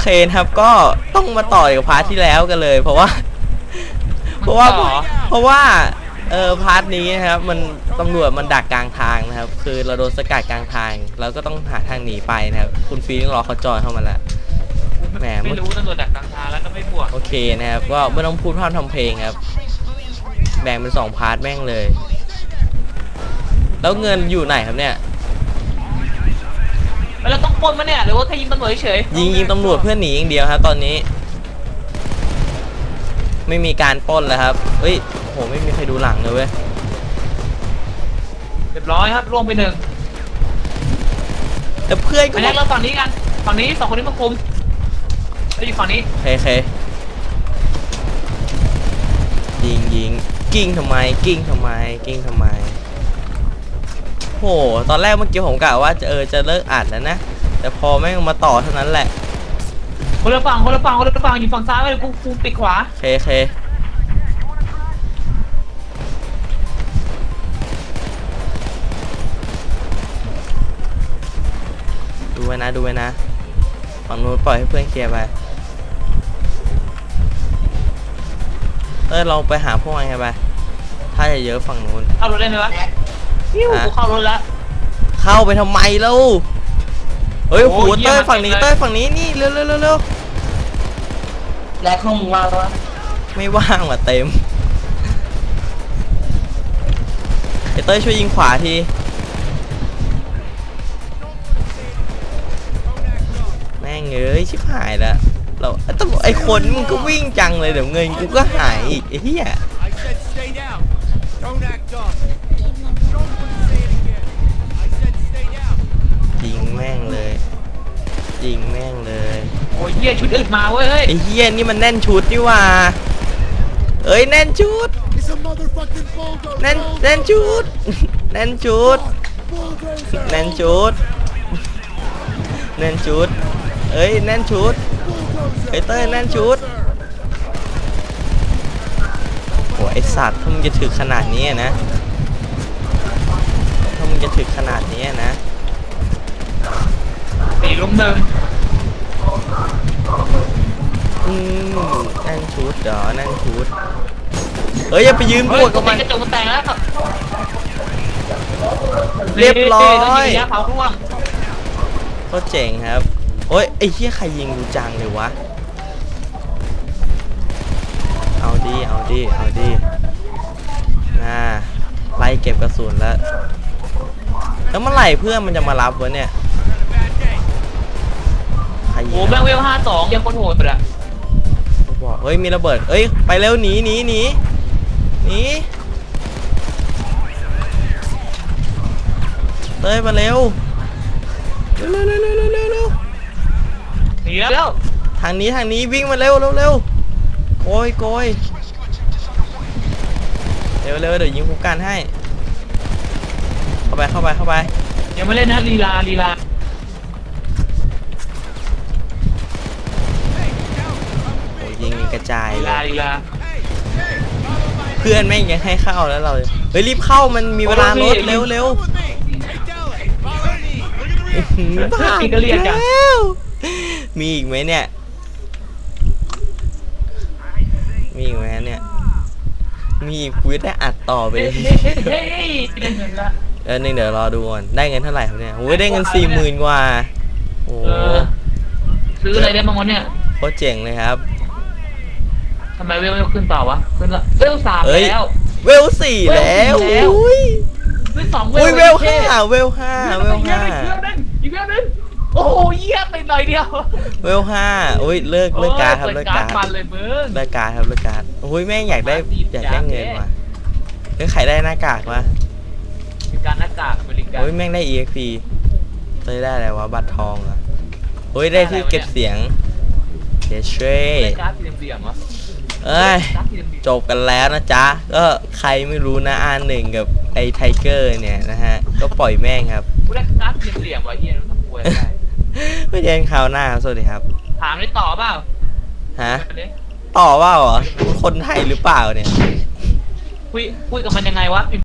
เคนะครับ ก็ต้องมาต่อกับพาร์ทที่แล้วกันเลย เพราะว่า เพราะว่าต่อเพราะว่าเออพาร์ทนี้นะครับ มันตำรวจมันดักกลางทางนะครับ คือเราโดนสกัดกลางทางเราก็ต้องหาทางหนีไปนะครับ คุณฟีต้องรอเขาจอยเข้ามาแล้วแหมไม่รู้ตำรวจดักกลางทางแล้วก็ไม่บวกโอเคนะครับก็ไม่ต้องพูดพร่ำทำเพลงครับ แบ่งเป็นสองพาร์ทแม่งเลย แล้วเงินอยู่ไหนครับเนี่ย แล้วเราต้องปล้นมั้ยเนี่ยหรือว่าแค่ยิงตำรวจเฉยๆยิงยิงตำรวจเพื่อหนีอย่างเดียวครับ ตอนนี้ ไม่มีการปล้นแล้วครับเฮ้ยโอ้โหไม่มีใครดูหลังเลยเว้ยเรียบร้อยครับร่วงไปหนึ่งแต่เพื่อนก็ไปบแรอกกเราฝั่งนี้กันฝั่งนี้สองคนนี้มาคุมแล้วอยู่ฝั่งนี้โอเคโอเคยิงยิงกิ้งทำไมกิ้งทำไมกิ้งทำไมโหตอนแรกเมื่อกี้ผมกะว่าจะเออจะเลิกอัดแล้วนะ แต่พอแม่งมาต่อเท่านั้นแหละคนละฝั่งคนละฝั่งคนละฝั่งอยู่ฝั่งซ้ายไปกูกูปิดขวาโอเคโอเคดูไว้นะดูไว้นะฝั่งนู้นปล่อยให้เพื่อนเคลียร์ไปเอ้ยลองไปหาพวกมันกันไปถ้าจะเยอะฝั่งนู้นเข้ารถได้ไหมวะฮิ้วอะกูเข้ารถแล้วเข้าไปทำไมเล่า เฮ้ยโอ้โอ้โหเยี่ยมเต้ยฝั่งนี้เลย เต้ยฝั่งนี้นี่เร็วเร็วเร็วเร็วแลกห้องมึงว่างวะไม่ว่างว่ะเต็มไอเต้ยช่วยยิงขวาทีแม่งเอ้ยชิบหายแล้วเราไอ้ตำรวจไอ้คนมึงก็วิ่งจังเลยเดี๋ยวเงินกูก็หายอีกไอ้เหี้ย I said stay down. Don't act dumb. Don't ยิงแม่งเลยยิงแม่งเลยโอ้ยเหี้ยชุดอื่นมาเว้ยเฮ้ยไอ้เหี้ยนี่มันแน่นชุดนี่หว่าเอ้ยแน่นชุด It's a motherfucking bulldozer. แน่นแน่นชุด แน่นชุด Bulldozer. แน่นชุด แน่นชุด เอ้ยแน่นชุด Bulldozer. ไอ้เต้ยแน่นชุดโอ้ไอสัตว์ถ้ามึงจะถึกขนาดนี้อะนะถ้ามึงจะถึกขนาดนี้อะนะสี่ ลุมหนึ่งอืมแน่นชุดเหรอแน่นชุดเฮ้ยอย่าไปยืนบเฮ้ยวกกับมันกระจกมันแตกแล้วเรียบร้อยต้องยิงระยะเผาร่วงก็เจ๋งครับ โอ้ยไอ้เหี้ยใครยิงกูจังเลยวะ เอาดีเอาดีเอาดีน่าไล่เก็บกระสุนแล้ว แล้วเมื่อไหร่เพื่อนมันจะมารับวะเนี่ยใครยิโอ้งแม่งเวลห้าสองยังโคตรโหดเลยอะบอกเฮ้ยมีระเบิดเอ้ยไปเร็วหนีหนีหนีหนีเต้ยมาเร็วเร็วเร็วเร็วเร็วเร็วเร็วหนีแล้วทางนี้ทางนี้วิ่งมาเร็วเร็วเร็วโกยโกยเร็วเร็วเดี๋ยวยิงคุกกันให้ เข้าไปเข้าไปเข้าไป ยังไม่เล่นนะลีลาลีลา โอ้ยยิงกระ จายลีเลลายลีลาเพื่อนแม่งยังให้เข้าแล้วเราเฮ้ยรีบเข้ามันมีเวลารถเร็วเร็ว Hey, Della, follow me. Look at the อื้อ rear. หือบ้าพี่ก็เรียกจังแล้วมีอีกไหมเนี่ย มีอีกไหมเนี่ย มีอีกคุยได้อัดต่อไปเฮ้เลยยเฮ้ยเฮ้ยเฮ้ยได้เงินละ เออหนึ่งเดี๋ยวรอดูก่อนได้เงินเท่าไหร่ครับเนี่ยโอ้ยได้เงินสี่หมื่นกว่า โอ้เออ ซื้ออะไรได้บ้างวะเนี่ยโคตรเจ๋งเลยครับ ทำไมเวลไม่ขึ้นต่อวะขึ้นละเวลสามเอ้ย แล้ว เวลสี่แล้วเวลสี่แล้ว อุ้ยเวลสองเวลอุ้ยเวลท่ห้าเวลห้าเวลเยี่ยห้ามอีกเวลนึงอีกเวลนึงโอ้โหเยี่ยมไปหน่อยเดียวเวลห้าอุ้ยเลิกเลิกการดครับโอ้ยเลิกปิดการดมันเลยมึง เลิกการดครับเลิกการดโอ้ยแม่งอยากได้มาสิบอยากได้จานเงินเด้ ว่ะเฮ้ยใครได้หน้ากากวะมีการหน้ากากอเมริกันโอ้ยแม่งได้ EXP เต้ยได้อะไรวะบัตรทองเหรอโอ้ยได้ที่เก็บเสียงเดชเช่ได้การ์ดสีเหลืองๆวะเอ้ยการ์ดสี เหลืองๆจบกันแล้วนะจ๊ะ ก็ใครไม่รู้นะอาหนึ่งกับไอ้ไทเกอร์เนี่ยนะฮะ ก็ปล่อยแม่งครับกูได้การ์ดสีเหลืองๆวะเฮียต้องทำป่วยได้ไม่เจอกันคราวหน้าครับ สวัสดีครับ ถามได้ต่อเปล่าฮะเดี๋ยวต่อว่าเหรอ คนไทยหรือเปล่าเนี่ย คุยคุยกับมันยังไงวะ